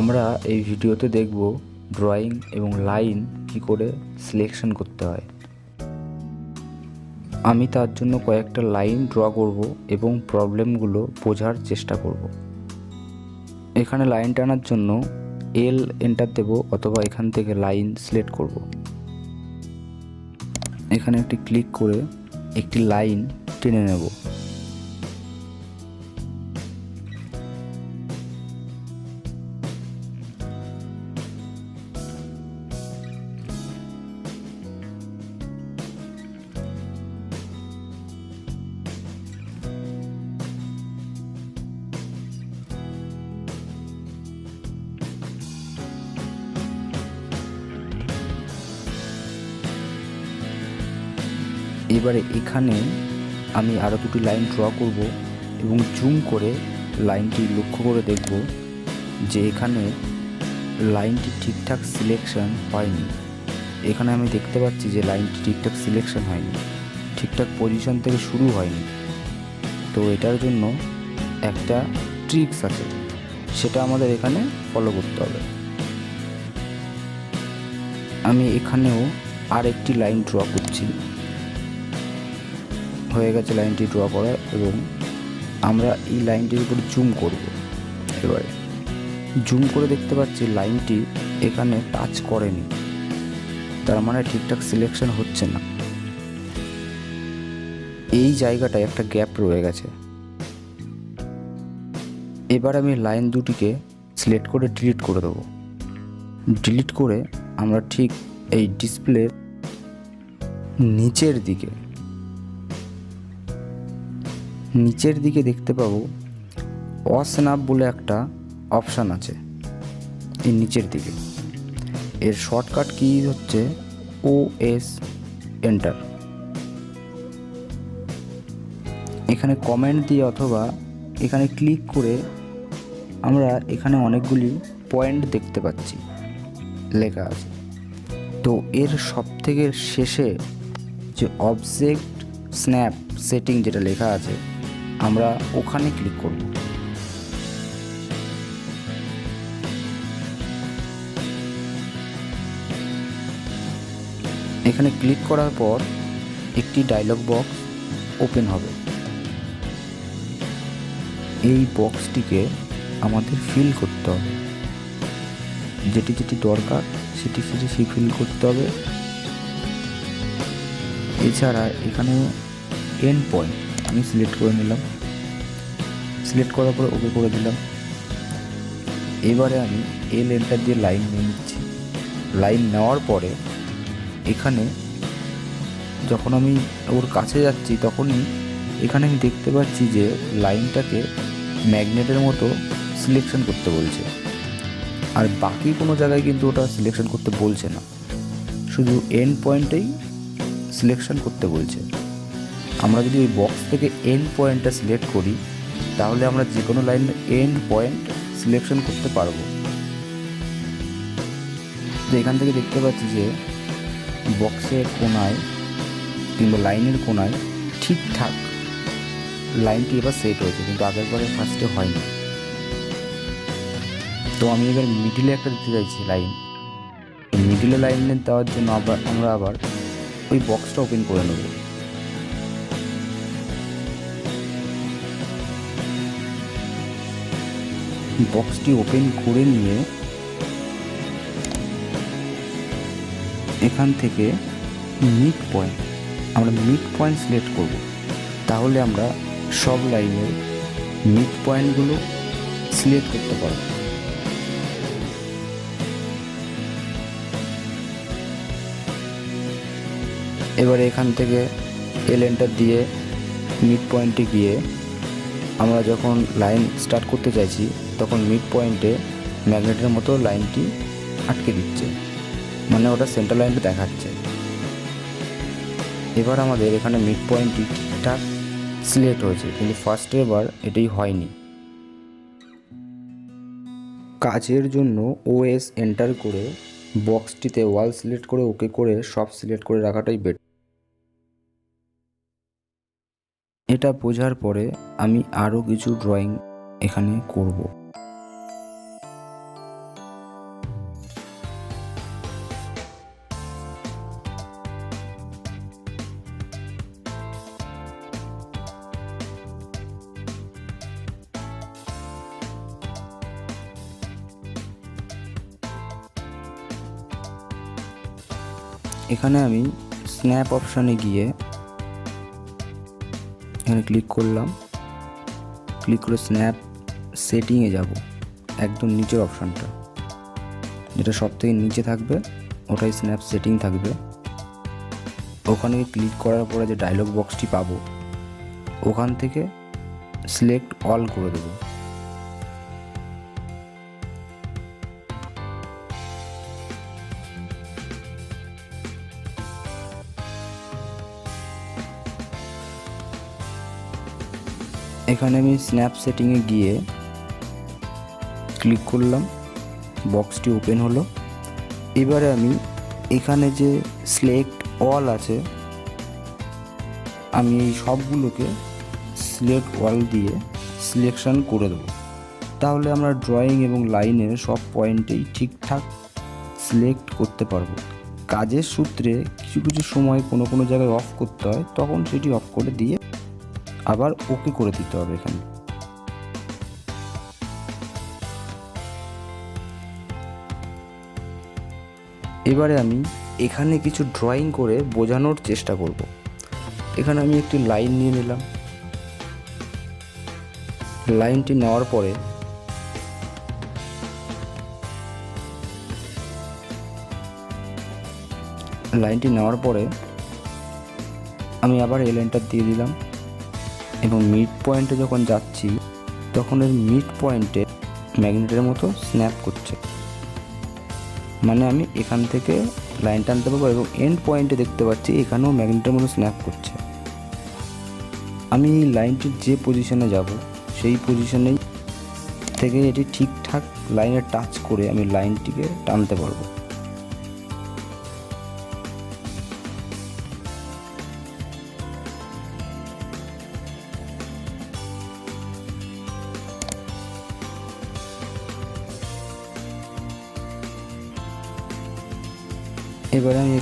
আমরা এই ভিডিওতে দেখব ড্রয়িং এবং লাইন কি করে সিলেকশন করতে হয়। আমি তার জন্য কয়েকটা লাইন ড্র করব এবং প্রবলেমগুলো বোঝার চেষ্টা করব। এখানে লাইন টানার জন্য এল এন্টার দেব অথবা এখান থেকে লাইন সিলেক্ট করব। এখানে একটি ক্লিক করে একটি লাইন টেনে নেব। এবারে এখানে আমি আরও দুটি লাইন ড্র করব এবং জুম করে লাইনটি লক্ষ্য করে দেখব যে এখানে লাইনটি ঠিকঠাক সিলেকশন হয়নি। এখানে আমি দেখতে পাচ্ছি যে লাইনটি ঠিকঠাক সিলেকশন হয়নি। ঠিকঠাক পজিশন থেকে শুরু হয়নি। তো এটার জন্য একটা ট্রিক্স আছে, সেটা আমাদের এখানে ফলো করতে হবে। আমি এখানেও আর একটি লাইন ড্র করছি। হয়ে গেছে লাইনটি ড্র করা এবং আমরা এই লাইনটির উপর জুম করব। এবারে জুম করে দেখতে পাচ্ছি লাইনটি এখানে টাচ করেনি। তার মানে ঠিকঠাক সিলেকশন হচ্ছে না। এই জায়গাটায় একটা গ্যাপ রয়ে গেছে। এবার আমি লাইন দুটিকে সিলেক্ট করে ডিলিট করে দেবো। ডিলিট করে আমরা ঠিক এই ডিসপ্লের নিচের দিকে নিচের দিকে দেখতে পাবো অস্ন্যাপ বলে একটা অপশান আছে এই নিচের দিকে। এর শর্টকাট কি হচ্ছে? ও এস এন্টার এখানে কমেন্ট দিয়ে অথবা এখানে ক্লিক করে আমরা এখানে অনেকগুলি পয়েন্ট দেখতে পাচ্ছি, লেখা আছে। তো এর সব থেকে শেষে যে অবজেক্ট স্ন্যাপ সেটিং যেটা লেখা আছে আমরা ওখানে ক্লিক করব। এখানে ক্লিক করার পর একটি ডায়লগ বক্স ওপেন হবে। এই বক্সটিকে আমাদের ফিল করতে হবে। যেটি যেটি দরকার সেটি সেটি সে ফিল করতে হবে। এছাড়া এখানে এন পয়েন্ট আমি সিলেক্ট করে নিলাম। সিলেক্ট করার পরে ওকে করে দিলাম। এবারে আমি এল এন্টার দিয়ে লাইন নিয়ে নিচ্ছি। লাইন নেওয়ার পরে এখানে যখন আমি ওর কাছে যাচ্ছি, তখনই এখানে আমি দেখতে পাচ্ছি যে লাইনটাকে ম্যাগনেটের মতো সিলেকশন করতে বলছে। আর বাকি কোনো জায়গায় কিন্তু ওটা সিলেকশন করতে বলছে না। শুধু এন্ড পয়েন্টেই সিলেকশন করতে বলছে। আমরা যদি ওই বক্স থেকে এন্ড পয়েন্টটা সিলেক্ট করি, তাহলে আমরা যে কোনো লাইনের এন্ড পয়েন্ট সিলেকশন করতে পারব। তো এখান থেকে দেখতে পাচ্ছি যে বক্সের কোনায় কিংবা লাইনের কোনায় ঠিকঠাক লাইনটি এবার সেট হয়েছে, কিন্তু আগের বারে ফার্স্টে হয়নি। তো আমি এবার মিডিলে একটা দিতে চাইছি লাইন মিডিলে লাইন দেওয়ার জন্য আবার আমরা আবার ওই বক্সটা ওপেন করে নেব। বক্সটি ওপেন করে নিয়ে এখান থেকে মিড পয়েন্ট আমরা মিড পয়েন্ট সিলেক্ট করব। তাহলে আমরা সব লাইনের মিড পয়েন্টগুলো সিলেক্ট করতে পারব। এবারে এখান থেকে এল এন্টার দিয়ে মিড পয়েন্টে গিয়ে আমরা যখন লাইন স্টার্ট করতে চাইছি তখন মিড পয়েন্টে ম্যাগনেটের মতো লাইনটি আটকে দিচ্ছে। মানে ওটা সেন্টার লাইনটা দেখাচ্ছে। এবার আমাদের এখানে মিড পয়েন্টটি ঠিকঠাক সিলেক্ট হয়েছে, কিন্তু ফার্স্ট এবার এটাই হয়নি। কাজের জন্য ওএস এন্টার করে বক্সটিতে ওয়াল সিলেক্ট করে ওকে করে সব সিলেক্ট করে রাখাটাই বেটার এটা বোঝার পরে আমি আরও কিছু ড্রয়িং এখানে করব। এখানে আমি স্ন্যাপ অপশানে গিয়ে এখানে ক্লিক করলাম। ক্লিক করে স্ন্যাপ সেটিংয়ে যাব, একদম নিচের অপশানটা যেটা সব থেকে নিচে থাকবে, ওটাই স্ন্যাপ সেটিং থাকবে। ওখানে ক্লিক করার পরে যে ডায়লগ বক্সটি পাবো, ওখান থেকে সিলেক্ট অল করে দেবো। এখানে আমি স্ন্যাপ সেটিংয়ে গিয়ে ক্লিক করলাম বক্সটি ওপেন হলো। এবারে আমি এখানে যে সিলেক্ট অল আছে, আমি এই সবগুলোকে সিলেক্ট অল দিয়ে সিলেকশন করে দেবো। তাহলে আমরা ড্রয়িং এবং লাইনের সব পয়েন্টেই ঠিকঠাক সিলেক্ট করতে পারব। কাজের সূত্রে কিছু কিছু সময় কোনো কোনো জায়গায় অফ করতে হয়, তখন সেটি অফ করে দিয়ে আবার ওকে করে দিতে হবে এখানে। এবারে আমি এখানে কিছু ড্রয়িং করে বোঝানোর চেষ্টা করব। এখানে আমি একটি লাইন নিয়ে নিলাম। লাইনটি নেওয়ার পরে লাইনটি নেওয়ার পরে আমি আবার এই লাইনটা দিয়ে দিলাম। এবং মিড পয়েন্টে যখন যাচ্ছি, তখন এর মিড পয়েন্টে ম্যাগনেটের মতো স্ন্যাপ করছে। মানে আমি এখান থেকে লাইন টানতে পারব এবং এন্ড পয়েন্টে দেখতে পাচ্ছি এখানেও ম্যাগনেটের মতো স্ন্যাপ করছে। আমি এই লাইনটির যে পজিশনে যাব, সেই পজিশনেই থেকে এটি ঠিকঠাক লাইনে টাচ করে আমি লাইনটিকে টানতে পারব।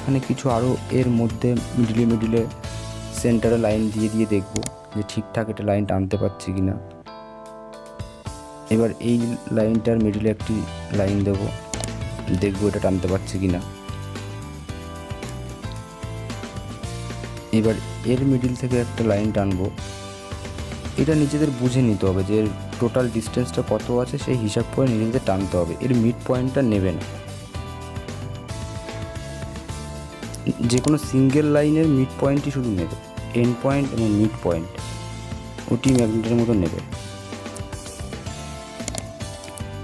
এখানে কিছু আরও এর মধ্যে মিডিলে মিডিলে সেন্টারে লাইন দিয়ে দিয়ে দেখব যে ঠিকঠাক এটা লাইন টানতে পারছি কি না এবার এই লাইনটার মিডিলে একটি লাইন দেব, দেখব এটা টানতে পারছি কি না এবার এর মিডিল থেকে একটা লাইন টানবো। এটা নিজেদের বুঝে নিতে হবে যে টোটাল ডিস্টেন্সটা কত আছে, সেই হিসাব করে নিজেদের টানতে হবে। এর মিড পয়েন্টটা নেবে না যে কোনো সিঙ্গেল লাইনের মিড পয়েন্টই শুধু নেবে। এন্ড পয়েন্ট এবং মিড পয়েন্ট ওটি ম্যাগনেটের মতো নেবে।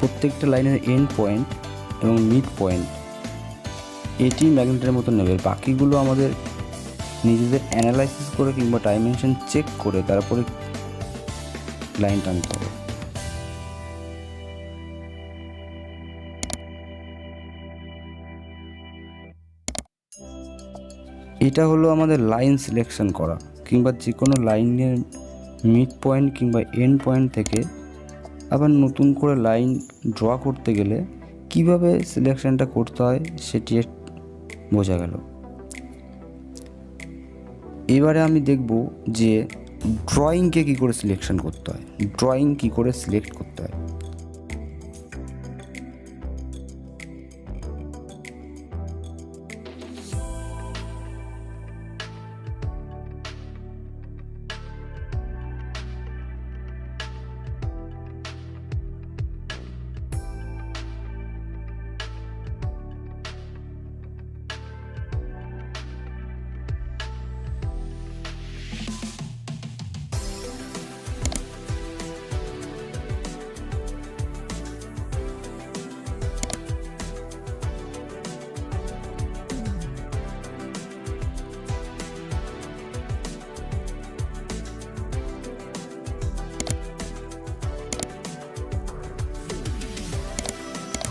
প্রত্যেকটা লাইনের এন্ড পয়েন্ট এবং মিড পয়েন্ট এটি ম্যাগনেটের মতো নেবে। বাকিগুলো আমাদের নিজেদের অ্যানালাইসিস করে কিংবা ডাইমেনশন চেক করে তারপরে লাইন টানতে হবে। এটা হলো আমাদের লাইন সিলেকশন করা, কিংবা যে কোনো লাইনের মিড পয়েন্ট কিংবা এন্ড পয়েন্ট থেকে আবার নতুন করে লাইন ড্র করতে গেলে কীভাবে সিলেকশনটা করতে হয় সেটি বোঝা গেল। এবারে আমি দেখব যে ড্রয়িংকে কী করে সিলেকশন করতে হয় ড্রয়িং কী করে সিলেক্ট করতে হয়।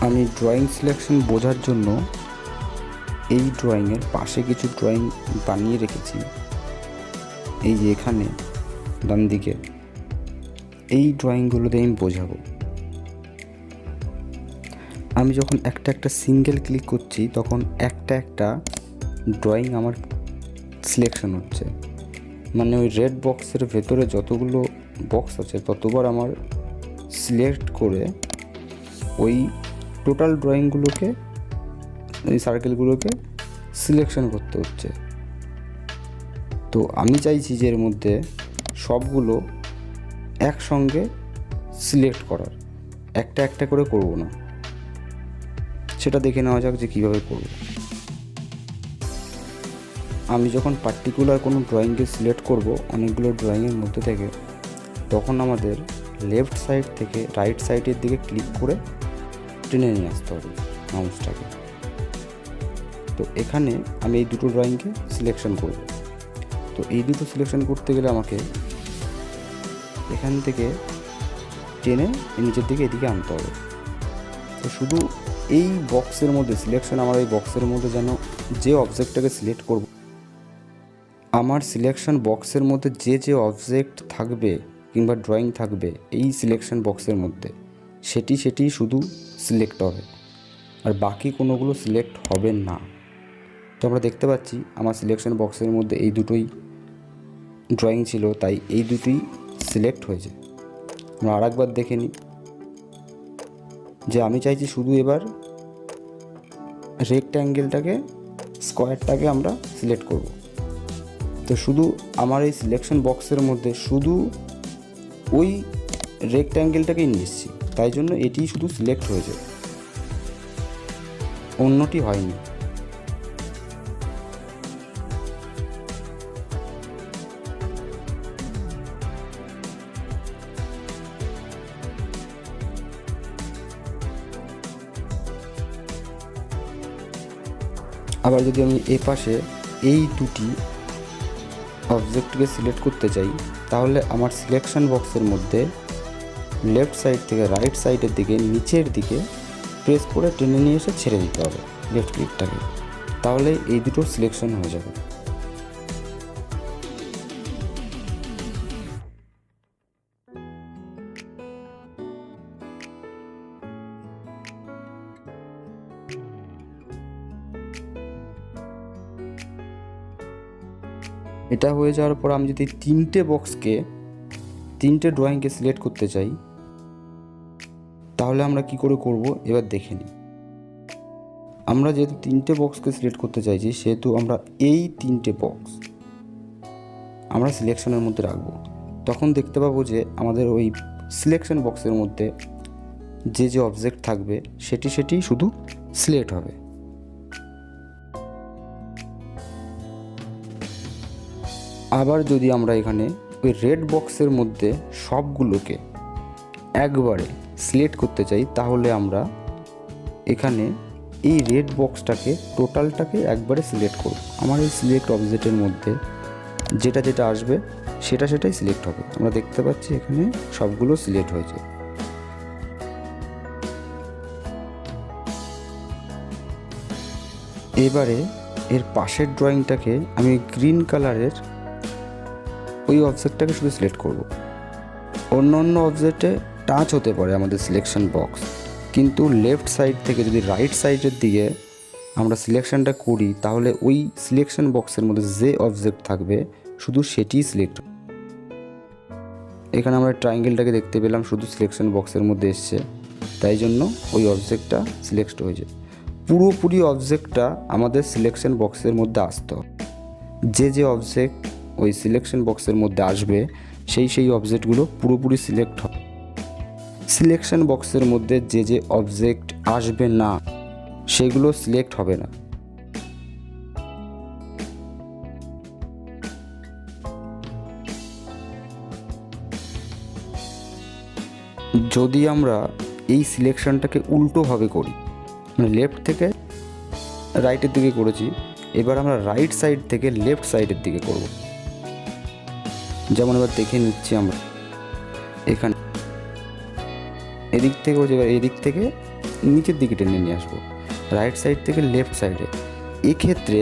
আমি ড্রয়িং সিলেকশন বোঝার জন্য এই ড্রয়িংয়ের পাশে কিছু ড্রয়িং বানিয়ে রেখেছি। এই যে এখানে, ডান দিকে। এই ড্রয়িংগুলোতে আমি বোঝাবো। আমি যখন একটা একটা সিঙ্গেল ক্লিক করছি, তখন একটা একটা ড্রয়িং আমার সিলেকশন হচ্ছে। মানে ওই রেড বক্সের ভেতরে যতগুলো বক্স আছে, ততবার আমার সিলেক্ট করে ওই টোটাল ড্রয়িংগুলোকে, এই সার্কেলগুলোকে সিলেকশন করতে হচ্ছে। তো আমি চাইছি যে এর মধ্যে সবগুলো একসঙ্গে সিলেক্ট করার। একটা একটা করে করব না। সেটা দেখে নেওয়া যাক যে কীভাবে করব। আমি যখন পার্টিকুলার কোনো ড্রয়িংকে সিলেক্ট করব অনেকগুলো ড্রয়িংয়ের মধ্যে থেকে, তখন আমাদের লেফট সাইড থেকে রাইট সাইডের দিকে ক্লিক করে টেনে নিয়ে আসতে হবে মাউসটাকে তো এখানে আমি এই দুটো ড্রয়িংকে সিলেকশন করব। তো এই দুটো সিলেকশন করতে গেলে আমাকে এখান থেকে টেনে নিচের দিকে এদিকে আনতে হবে। তো শুধু এই বক্সের মধ্যে সিলেকশন আমার এই বক্সের মধ্যে যেন যে অবজেক্টটাকে সিলেক্ট করব, আমার সিলেকশন বক্সের মধ্যে যে যে অবজেক্ট থাকবে কিংবা ড্রয়িং থাকবে, এই সিলেকশন বক্সের মধ্যে। সেটি সেটি শুধু সিলেক্ট হবে। আর বাকি কোনোগুলো সিলেক্ট হবে না। তো আমরা দেখতে পাচ্ছি আমার সিলেকশন বক্সের মধ্যে এই দুটোই ড্রয়িং ছিল, তাই এই দুটোই সিলেক্ট হয়েছে। আমরা আরেকবার দেখে নিই যে আমি চাইছি শুধু এবার রেক্ট্যাঙ্গেলটাকে স্কোয়ারটাকে আমরা সিলেক্ট করব। তো শুধু আমার এই সিলেকশন বক্সের মধ্যে শুধু ওই রেক্ট্যাঙ্গেলটাকেই নিচ্ছি তাই জন্য এটি শুধু সিলেক্ট হয়েছে। অন্যটি হয়নি। আবার যদি আমি এ পাশে এই দুটি অবজেক্টকে সিলেক্ট করতে চাই, তাহলে আমার সিলেকশন বক্সের মধ্যে লেফট সাইড থেকে রাইট সাইডের দিকে, নিচের দিকে প্রেস করে টেনে নিয়ে এসে ছেড়ে দিতে হবে লেফট ক্লিকটাকে তাহলে এই দুটো সিলেকশন হয়ে যাবে। এটা হয়ে যাওয়ার পর আমি যদি তিনটে বক্সকে তিনটে ড্রয়িংকে সিলেক্ট করতে চাই তাহলে আমরা কি করে করব? এবার দেখে নিই। আমরা যেহেতু তিনটে বক্সকে সিলেক্ট করতে চাইছি, সেহেতু আমরা এই তিনটে বক্স আমরা সিলেকশনের মধ্যে রাখব। তখন দেখতে পাবো যে আমাদের ওই সিলেকশন বক্সের মধ্যে যে যে অবজেক্ট থাকবে, সেটি সেটি শুধু সিলেক্ট হবে। আবার যদি আমরা এখানে ওই রেড বক্সের মধ্যে সবগুলোকে একবারে সিলেক্ট করতে চাই, তাহলে আমরা এখানে এই রেড বক্সটাকে টোটালটাকে একবারে সিলেক্ট করব। আমার এই সিলেক্ট অবজেক্টের মধ্যে যেটা যেটা আসবে, সেটা সেটাই সিলেক্ট হবে। আমরা দেখতে পাচ্ছি এখানে সবগুলো সিলেক্ট হয়েছে। এবারে এর পাশের ড্রয়িংটাকে আমি গ্রিন কালারের ওই অবজেক্টটাকে শুধু সিলেক্ট করব। অন্য অন্য অবজেক্টে টাচ হতে পারে আমাদের সিলেকশন বক্স কিন্তু লেফট সাইড থেকে যদি রাইট সাইডের দিকে আমরা সিলেকশনটা করি, তাহলে ওই সিলেকশন বক্সের মধ্যে যে অবজেক্ট থাকবে, শুধু সেটিই সিলেক্ট এখানে আমরা ট্রায়াঙ্গেলটাকে দেখতে পেলাম, শুধু সিলেকশন বক্সের মধ্যে এসছে। তাই জন্য ওই অবজেক্টটা সিলেক্ট হয়েছে। পুরোপুরি অবজেক্টটা আমাদের সিলেকশন বক্সের মধ্যে আসতে যে যে অবজেক্ট ওই সিলেকশন বক্সের মধ্যে আসবে, সেই সেই অবজেক্টগুলো পুরোপুরি সিলেক্ট হবে। সিলেকশন বক্সের মধ্যে যে যে অবজেক্ট আসবে না, সেগুলো সিলেক্ট হবে না। যদি আমরা এই সিলেকশনটাকে উল্টোভাবে করি মানে লেফট থেকে রাইটের দিকে করেছি, এবার আমরা রাইট সাইড থেকে লেফট সাইডের দিকে করব। যেমন এবার দেখে নিচ্ছি আমরা, এখানে এদিক থেকে ও এবার এদিক থেকে নিচের দিকে টেনে নিয়ে আসব রাইট সাইড থেকে লেফট সাইডে এক্ষেত্রে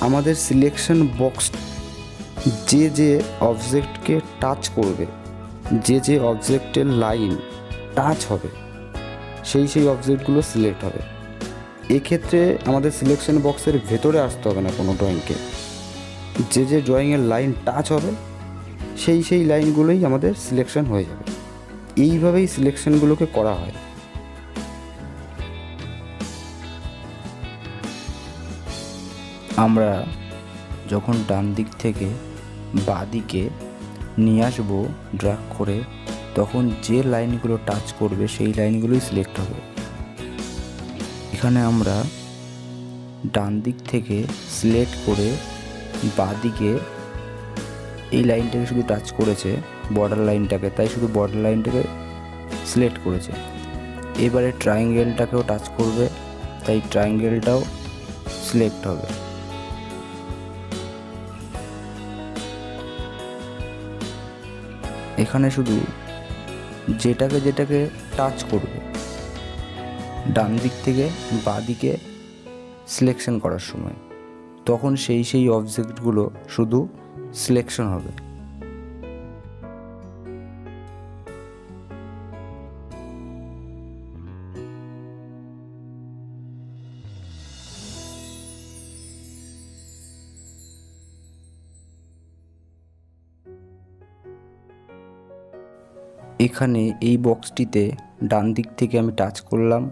আমাদের সিলেকশন বক্স যে যে অবজেক্টকে টাচ করবে, যে যে অবজেক্টের লাইন টাচ হবে, সেই সেই অবজেক্টগুলো সিলেক্ট হবে। এক্ষেত্রে আমাদের সিলেকশন বক্সের ভেতরে আসতে হবে না কোনো ড্রয়িংকে যে যে ড্রয়িংয়ের লাইন টাচ হবে, সেই সেই লাইনগুলোই আমাদের সিলেকশন হয়ে যাবে। এইভাবেই সিলেকশনগুলোকে করা হয়। আমরা যখন ডান দিক থেকে বাঁ দিকে নিয়ে আসব ড্রাগ করে, তখন যে লাইনগুলো টাচ করবে, সেই লাইনগুলোই সিলেক্ট হবে। এখানে আমরা ডান দিক থেকে সিলেক্ট করে বাঁ দিকে এই লাইনটাকে শুধু টাচ করেছে বর্ডার লাইনটাকে তাই শুধু বর্ডার লাইনটাকে সিলেক্ট করেছে। এবারে ট্রায়াঙ্গেলটাকেও টাচ করবে, তাই ট্রায়াঙ্গেলটাও সিলেক্ট হবে। এখানে শুধু যেটাকে যেটাকে টাচ করবে, ডান দিক থেকে বাঁ দিকে সিলেকশন করার সময়, তখন সেই সেই অবজেক্টগুলো শুধু সিলেকশন হবে। এখানে এই বক্সটিতে ডান দিক থেকে আমি টাচ করলাম।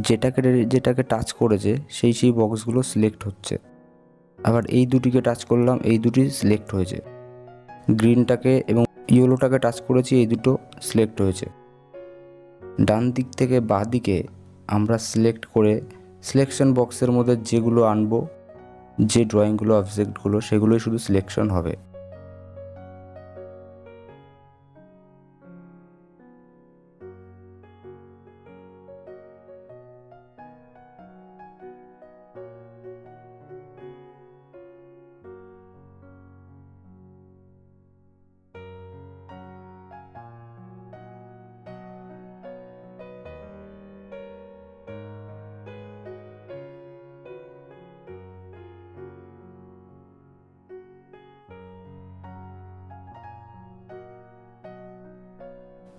যেটাকে যেটাকে টাচ করেছে, সেই সেই বক্সগুলো সিলেক্ট হচ্ছে। আবার এই দুটিকে টাচ করলাম, এই দুটি সিলেক্ট হয়েছে। গ্রিনটাকে এবং ইয়েলোটাকে টাচ করেছি, এই দুটো সিলেক্ট হয়েছে। ডান দিক থেকে বাঁ দিকে আমরা সিলেক্ট করে সিলেকশন বক্সের মধ্যে যেগুলো আনব, যে ড্রয়িংগুলো অবজেক্টগুলো সেগুলোই শুধু সিলেকশন হবে।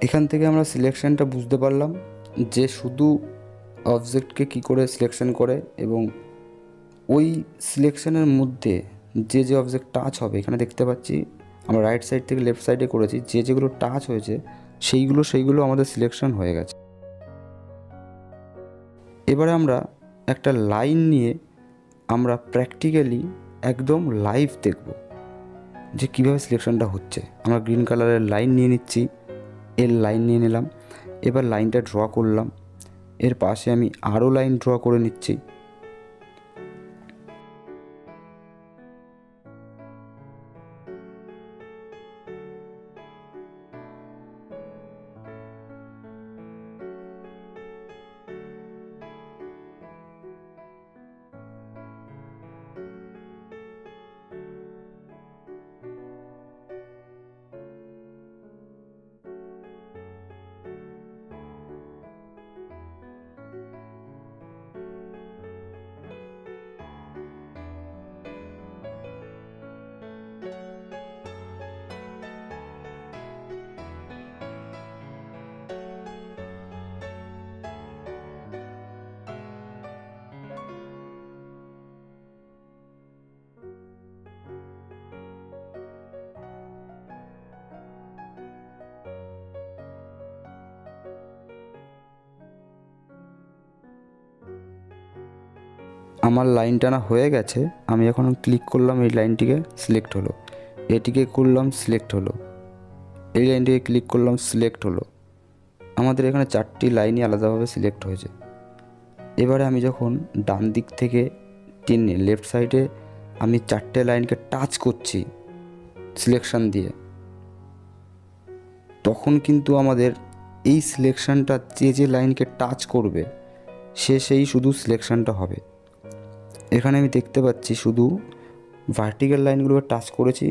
এখান থেকে আমরা সিলেকশানটা বুঝতে পারলাম যে শুধু অবজেক্টকে কি করে সিলেকশন করে এবং ওই সিলেকশনের মধ্যে যে যে অবজেক্ট টাচ হবে, এখানে দেখতে পাচ্ছি, আমরা রাইট সাইড থেকে লেফট সাইডে করেছি, যে যেগুলো টাচ হয়েছে, সেইগুলো সেইগুলো আমাদের সিলেকশন হয়ে গেছে। এবারে আমরা একটা লাইন নিয়ে আমরা প্র্যাকটিক্যালি একদম লাইভ দেখব যে কীভাবে সিলেকশনটা হচ্ছে। আমরা গ্রিন কালারের লাইন নিয়ে নিচ্ছি। এর লাইন নিয়ে নিলাম। এবার লাইনটা ড্র করলাম। এর পাশে আমি আরও লাইন ড্র করে নিচ্ছি। আমার লাইন টানা হয়ে গেছে, আমি এখন ক্লিক করলাম এই লাইনটিকে সিলেক্ট হলো। এটিকে করলাম সিলেক্ট হলো। এই লাইনটিকে ক্লিক করলাম সিলেক্ট হলো। আমাদের এখানে চারটি লাইনই আলাদাভাবে সিলেক্ট হয়েছে। এবারে আমি যখন ডান দিক থেকে টেনে লেফট সাইডে আমি চারটে লাইনকে টাচ করছি সিলেকশান দিয়ে, তখন কিন্তু আমাদের এই সিলেকশানটা যে যে লাইনকে টাচ করবে, সে সেই শুধু সিলেকশানটা হবে। এখানে আমি দেখতে পাচ্ছি শুধু ভার্টিক্যাল লাইনগুলোকে টাচ করেছি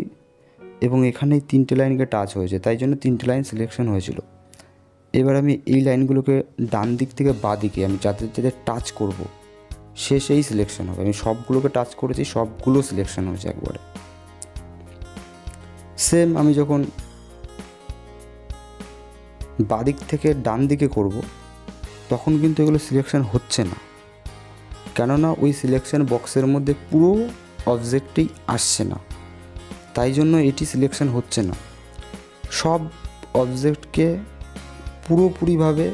এবং এখানে তিনটে লাইনকে টাচ হয়েছে, তাই জন্য তিনটে লাইন সিলেকশন হয়েছিল। এবার আমি এই লাইনগুলোকে ডান দিক থেকে বাঁ দিকে আমি যাদের যাদের টাচ করব, সে সেই সিলেকশন হবে। আমি সবগুলোকে টাচ করেছি, সবগুলো সিলেকশন হয়েছে একবারে। সেম আমি যখন বাদিক থেকে ডান দিকে করব, তখন কিন্তু এগুলো সিলেকশন হচ্ছে না। কেননা ওই সিলেকশন বক্সের মধ্যে পুরো অবজেক্টই আসছে না। তাই জন্য এটি সিলেকশন হচ্ছে না। সব অবজেক্টকে পুরোপুরিভাবে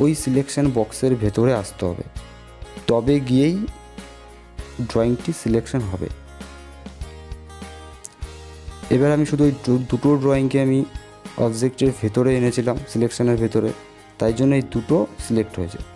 ওই সিলেকশন বক্সের ভেতরে আসতে হবে। তবে গিয়েই ড্রয়িংটি সিলেকশন হবে। এবার আমি শুধু ওই দুটো ড্রয়িংকে আমি অবজেক্টের ভেতরে এনেছিলাম সিলেকশনের ভেতরে। তাই জন্য এই দুটো সিলেক্ট হয়েছে।